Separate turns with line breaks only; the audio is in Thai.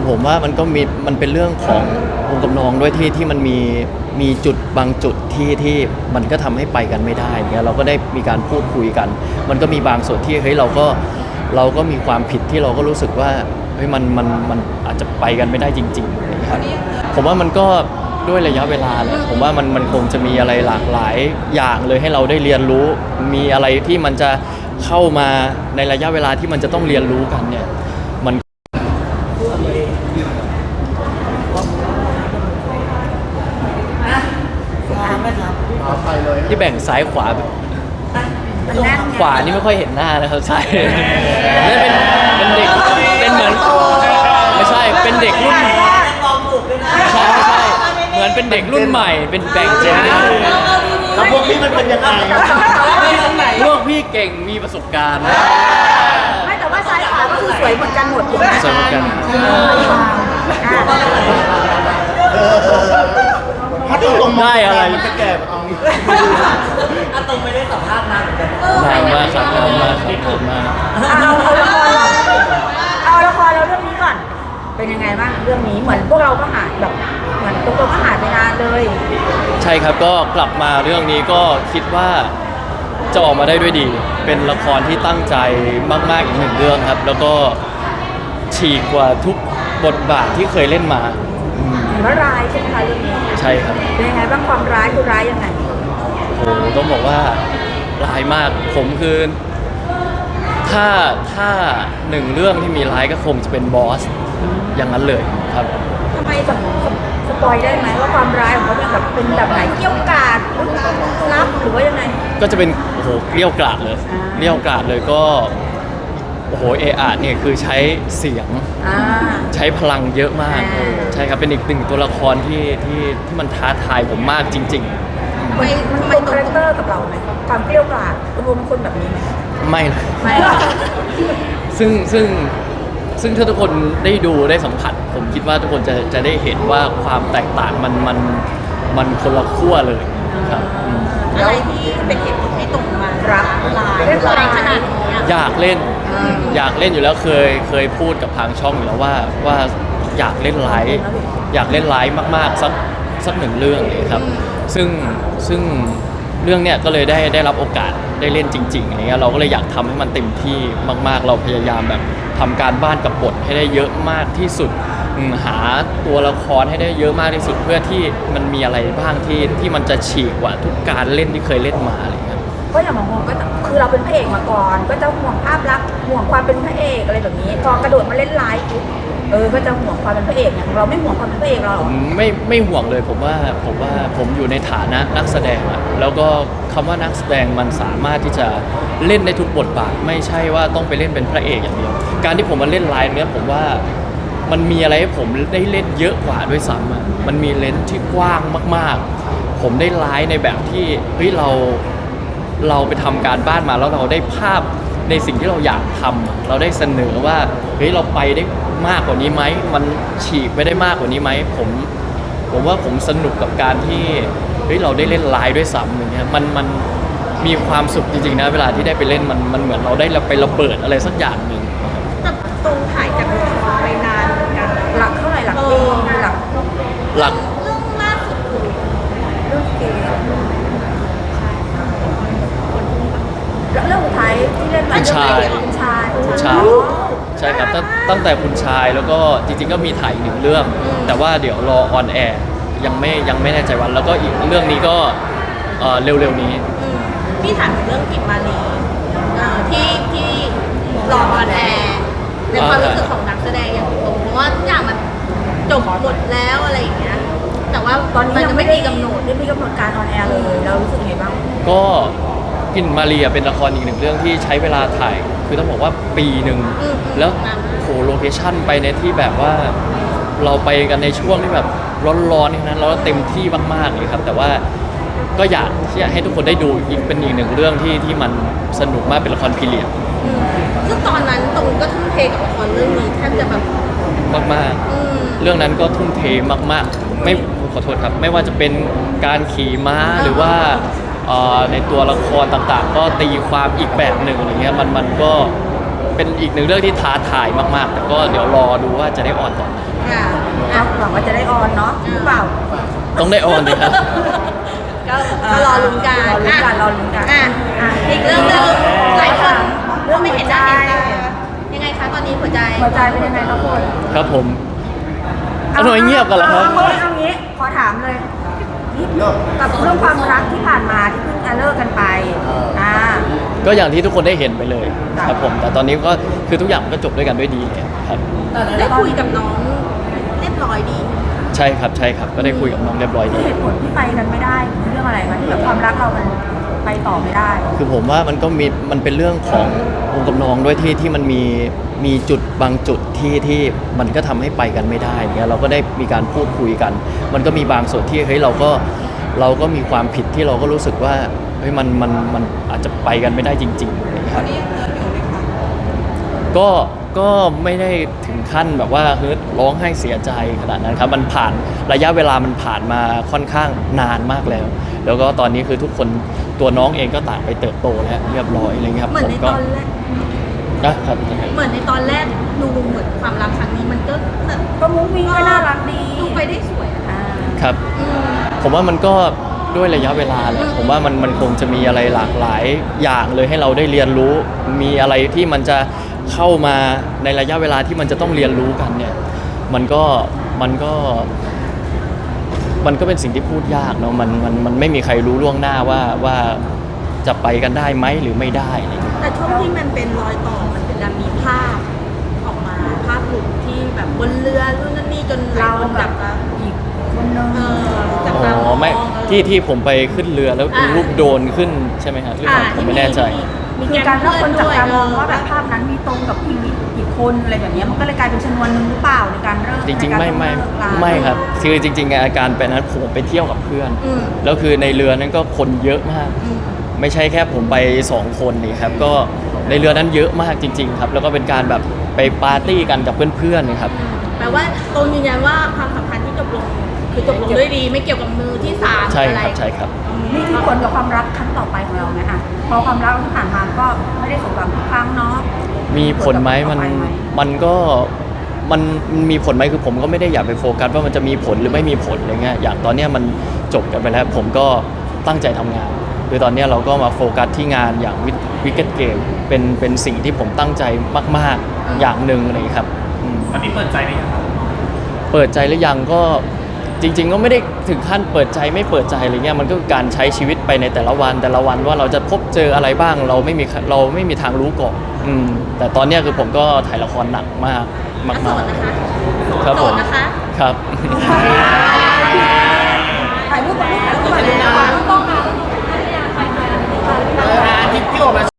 คือผมว่ามันก็มีมันเป็นเรื่องขององค์กำนองด้วยที่ที่มันมีมีจุดบางจุดที่ที่มันก็ทำให้ไปกันไม่ได้เนี่ยเราก็ได้มีการพูดคุยกัน มันก็มีบางส่วนที่เฮ้ยเราก็เราก็มีความผิดที่เราก็รู้สึกว่าเฮ้ยมันมันมันอาจจะไปกันไม่ได้จริงๆนะครับผมว่ามันก็ด้วยระยะเวลาแหละผมว่ามันมันคงจะมีอะไรหลากหลายอย่างเลยให้เราได้เรียนรู้ มีอะไรที่มันจะเข้ามาในระยะเวลาที่มันจะต้องเรียนรู้กันเนี่ย มันที่แบ่งซ้ายขวา
มันแน่นไง
ขวานี่ไม่ค่อยเห็นหน้านะครับใช่นี่เป็นเป็นเด็กเป็นเหมือนไม่ใช่เป็นเด็กรุ่นไม่ใช่ไม่ใช่เหมือนเป็นเด็กรุ่นใหม่ เป็นแบ่งเจน
แล้วพวกพี่มันเป็นยังไง
พวกพี่เก่งมีประสบการณ์
ไม่แต่ว่าซ้ายข วาก็คือสวยเหมือนกันหมดถูกไหม
สนุกกัน
ถ้าตรงตรง
ได้อะไร
มันจะแก่เอางี้
อาตรงไม่ได้สัมภาษณ์นานเหมือนกัน
นานมากครับนานมากครับนานมาก
เอาเอาละครเอาละครเราเรื่องนี้ก่อน เป็นยังไงบ้างเรื่องนี้เหมือนพวกเราก็หายแบบเหมือนตัวก็หายไปนานเลย
ใช่ครับก็กลับมาเรื่องนี้ก็คิดว่า จะออกมาได้ด้วยดี เป็นละครที่ตั้งใจมากๆอีกหนึ่งเรื่องครับ แล้วก็ฉีกกว่าทุกบทบาทที่เคยเล่นมาอืม
เห็นว่าร้ายใช่ไหมคะเรื่องนี้
ใช่ครับ
เป็นยังไงบ้างความร้ายคือร้ายยังไง
โอ้โหต้องบอกว่าร้ายมาก ผมคือ ถ้าถ้าหนึ่งเรื่องที่มีร้ายก็คงจะเป็นบอส อย่างนั้นเลยครับ
ทำไมสปสปสปอยได้ไหมว่า ความร้ายของเขาเป็นแบบเป็นแบบไหนเกี่ยวกาดลึกลับหรือว่ายังไง
ก็จะเป็นโอ้โหเกลี้ยวกราดเลย
อ่า
เกลี้ยวกราดเลยก็โอ้โหเออาเนี่ยคือใช้เสียง
อ่า
ใช้พลังเยอะมาก
อ่า
ใช่ครับเป็นอีกหนึ่งตัวละครที่ที่ที่มันท้าทายผมมากจริง
มันมันตรงคาแรคเตอร์กับเราไหมความเกลี้ยวกล่อมรวมคนแบบนี้ไหม
ๆ ไม่เลย
ไม่
ซึ่งซึ่ง ซึ่งถ้าทุกคนได้ดูได้สัมผัส ผมคิดว่าทุกคนจะจะได้เห็นว่าความแตกต่างมันมันมันคนละขั้วเลยครับอืม
อะไรที่เป็นเหตุผลให้ตรงมารับลายลายขนาดนี้อะ
อยากเล่น อยากเล่นอยู่แล้วเคยเคยพูดกับทางช่องอยู่แล้วว่าว่าอยากเล่นไลฟ์อยากเล่นไลฟ์มากๆสักสักหนึ่งเรื่องเลยครับ ซึ่งซึ่งเรื่องเนี้ยก็เลยได้ได้รับโอกาส ได้เล่นจริงๆอย่างเงี้ยเราก็เลยอยากทำให้มันเต็มที่มากๆ เราพยายามแบบทำการบ้านกับบทให้ได้เยอะมากที่สุดหาตัวละครให้ได้เยอะมากที่สุดเพื่อที่มันมีอะไรบ้างที่ที่มันจะฉีกกว่าทุกการเล่นที่เคยเล่นมาอะไรเงี้ย
ก็อย่างบางคนก็คือเราเป็นพระเอกมาก่อน ก็จะห่วงภาพลักษณ์ห่วงความเป็นพระเอกอะไรแบบนี้พอกระโดดมาเล่นไลฟ์ เออ ก็จะห่วงความเป็นพระเอกเนี่ยเราไม่ห่วงความเป็นพระเอกเราหร
ผ
อก
มไม่ไม่ห่วงเลยผมว่าผมว่าผมอยู่ในฐานะนักแสดงอะแล้วก็คำว่านักแสดงมันสามารถที่จะเล่นในทุกบทบาทไม่ใช่ว่าต้องไปเล่นเป็นพระเอกอย่างเดียว การที่ผมมาเล่นไลน์เนี้ยผมว่ามันมีอะไรให้ผมได้เล่นเยอะกว่าด้วยซ้ำอะมันมีเลนส์ที่กว้างมาก ๆ ผมได้ไลน์ในแบบที่เฮ้ยเรา เราไปทำการบ้านมาแล้วเราได้ภาพในสิ่งที่เราอยากทำเราได้เสนอว่าเฮ้ยเราไปได้ มากกว่านี้ไหมมันฉีกไปได้มากกว่านี้ไหมผมผมว่าผมสนุกกับการที่เฮ้ยเราได้เล่นไลน์ด้วยซ้ำอย่างเงี้ยมันมันมีความสุขจริงๆนะเวลาที่ได้ไปเล่นมันมันเหมือนเราได้ไประเบิดอะไรสักอย่างหนึ่ง
แต่ตรงถ่ายจากละครไปนานเหมือนกันหลักเท่าไหร่หลักปีหลัก
หลัก
เรื่องล่าสุดคือเรื่องเกมแล้วเรื่องสุดท้ายที่เล่นไป
คุณชาย
คุณชาย
คุณชาย ใช่ครับตั้งตั้งแต่คุณชายแล้วก็จริงๆก็มีถ่ายอีกหนึ่งเรื่อง แต่ว่าเดี๋ยวรอออนแอร์ยังไม่ยังไม่แน่ใจวัน แล้วก็อีกเรื่องนี้ก็เอ่อเร็วๆนี้
พี่ถามถึงเรื่องกิมมานีเอ่อที่ที่รอออนแอร์ในความรู้สึกของนักแสดงอย่างตรงเพราะว่าทุกอย่างมันจบหมดแล้วอะไรอย่างเงี้ย แต่ว่า
ตอนนี้
มัน
ยั
จะ
ง
ไม่
ไม่
มี
มี
กำ
กำ
ห
ห
น
น
ด
ดไม่มีกำหนดการออนแอร์เลย เรารู้สึกยังไงบ้าง
ก็ กินมาเรียเป็นละครอีกหนึ่งเรื่องที่ใช้เวลาถ่าย คือต้องบอกว่าปีหนึ่ง
อืม
แล้วโหโลเคชั่นไปในที่แบบว่า เราไปกันในช่วงที่แบบร้อนๆอย่างนั้นแล้วเต็มที่มากๆเลยครับแต่ว่าก็อยากที่จะให้ทุกคนได้ดูอีกเป็นอีกหนึ่งเรื่องที่ที่มันสนุกมากเป็นละครพีเรียด
อืมซึ่งตอนนั้นตรงก็ทุ่มเทกับละครเรื่องนี้แทบจะแบบ
มากๆ
อืม
เรื่องนั้นก็ทุ่มเทมากๆ ไม่ขอโทษครับ ไม่ว่าจะเป็นการขี่ม้าหรือว่า เอ่อในตัวละครต่างๆ ก็ตีความอีกแบบหนึ่งอะไรเงี้ยมันมันก็เเป็นอีกหนึ่งเรื่องที่ท้าทายมากๆ แต่ก็เดี๋ยวรอดูว่าจะได้ออนตอนไหน
ค่ะ
ก็
อะ
หวังว่าจะได้ออนเนาะหรือเปล่า
ต้องได้ออนดีครับ
ก็ก็รอลุ้นกัน
รอลุ้นกันรอลุ้นกัน
อะ
อะ
อีกเรื่องหนึงหลายคน
เรื่อง
ไม่เห็นหน้า
หัว
เห็น
ใจ
ตายังไงคะตอนนี้หัวใจ
หัวใจเป็นยังไงครับคุณ
ครับผมเอาหน่อยเงียบกันเหรอครับ
เอางี้เอางี้ขอถามเลยนี่ กับเรื่องความรักที่ผ่านมาที่เพิ่งจะเลิกกันไปอ่า
ก็อย่างที่ทุกคนได้เห็นไปเลย
จ้ะ
ครับผม แต่ตอนนี้ก็คือทุกอย่างมันก็จบด้วยกันด้วยดีเลยครับ
ได้คุยกับน้องเรียบร้อยดี
ใช่ครับใช่ครับก็ได้คุยกับน้องเรียบร้อยดี
เหตุผลที่ไปกันไม่ได้คือเรื่องอะไรคะที่แบบความรักเรามัน ไปต่อไม่ได้
คือผมว่ามันก็มีมันเป็นเรื่องขององค์กำนองด้วยที่ที่มันมีมีจุดบางจุดที่ที่มันก็ทำให้ไปกันไม่ได้เนี่ยเราก็ได้มีการพูดคุยกัน มันก็มีบางส่วนที่เฮ้ยเราก็เราก็มีความผิดที่เราก็รู้สึกว่าเฮ้ยมันมันมันอาจจะไปกันไม่ได้จริงๆนะครับ ก็ก็ไม่ได้ถึงขั้นแบบว่าเฮ้ยร้องไห้เสียใจขนาดนั้นครับมันผ่านระยะเวลามันผ่านมาค่อนข้างนานมากแล้ว แล้วก็ตอนนี้คือทุกคนตัวน้องเองก็ต่างไปเติบโตแล้วเรียบร้อยอะไรเงี้ยครับ
เหมือนใน
ผม
ต
ก็
อนแรก
นะครับ
เหมือนในตอนแรกดูเหมือนความรักครั้งนี้มันก็แบบ
ก็มุ้งมิ้งก็น่ารักดี
ดูไปได้สวยอะ
อ่า
ครับ
อืม
ผมว่ามันก็ด้วยระยะเวลาแหละผมว่ามันมันคงจะมีอะไรหลากหลายอย่างเลยให้เราได้เรียนรู้ มีอะไรที่มันจะ เข้ามาในระยะเวลาที่มันจะต้องเรียนรู้กันเนี่ย มันก็มันก็ มันก็เป็นสิ่งที่พูดยากเนาะมันมันมันไม่มีใครรู้ล่วงหน้าว่าว่าจะไปกันได้ไหมหรือไม่ได้อะไรอย่างเงี้ย
แต่ช่วงที่มันเป็นรอยต่อมันเป็นการมีภาพออกมาภาพหลุดที่แบบบนเรือนู่นนั่นนี่จนเรา
เรา
จับตา
อีกคนนึง
เออจับ
อ๋
ตาม
อ
อง
ไม่
เออ
ที่ที่ผมไปขึ้นเรือแล้ว
อ่า
รูปโดนขึ้นใช่ไหมครับหรือเปล่าผมไม่แน่ใจ
มี
คือ
แก๊
การ
ง
ที่
เพื่
ค
อน
นจับ
ด้วย
ตามองว่า
เอ
แบ
อ
บภาพนั้นมีตรงกับอีกอีกคนอะไรแบบเนี้ยมันก็เลยกลายเป็นชนวนหนึ่งหรือเปล่าในการเลิก
จริงๆไม่ไม่
ในการเลิกลา
ไม่ครับคือจริง ๆ อาการเป็นนั้นผมไปเที่ยวกับเพื่อน
อืม
แล้วคือในเรือนั้นก็คนเยอะมาก
อืม
ไม่ใช่แค่ผมไปสองคนนี่ครับก็ในเรือนั้นเยอะมากจริง ๆ ครับ แล้วก็เป็นการแบบไปปาร์ตี้กันกับเพื่อนๆนะครับ
แปลว่าตรงยืนยันว่าความสัมพันธ์ที่จบลงคือจบลงด้วยดี ไม่เกี่ยวกับมือที่สาม
ใช่
อะไร
ครับใช่ครับ
นี่มีผลกับความรักครั้งต่อไปของเราไหมคะพอความรักที่ผ่านมาก็ไม่ได้สมหวังทุกครั้งเนาะ
มีผลไหมมัน
ต่อไปไหม
มันก็มันมันมีผลไหมคือผมก็ไม่ได้อยากไปโฟกัสว่ามันจะมีผลหรือไม่มีผลอะไรเงี้ยอย่างตอนเนี้ยมันจบกันไปแล้ว ผมก็ตั้งใจทำงานคือตอนเนี้ยเราก็มาโฟกัสที่งานอย่างวิกเก็ตเกมเป็นเป็นสิ่งที่ผมตั้งใจมาก ๆ อย่างหนึ่งอะไรอย่างเลยครับอืม
ตอนนี้เปิดใจหรือยังครับ
เปิดใจหรือยังก็ จริง ๆ ก็ไม่ได้ถึงขั้นเปิดใจไม่เปิดใจอะไรเงี้ยมันก็การใช้ชีวิตไปในแต่ละวันแต่ละวันว่าเราจะพบเจออะไรบ้างเราไม่มีเราไม่มีทางรู้ก่อนอืมแต่ตอนเนี้ยคือผมก็ถ่ายละครหนักมากมาก
โสดนะคะ
ๆครับ
ผม
ค
รั
บ
ถ่ายรู
ปกับลูกถ่ายรูปกับ
ลูก
ต้องมา
ที่
ที่ออกมา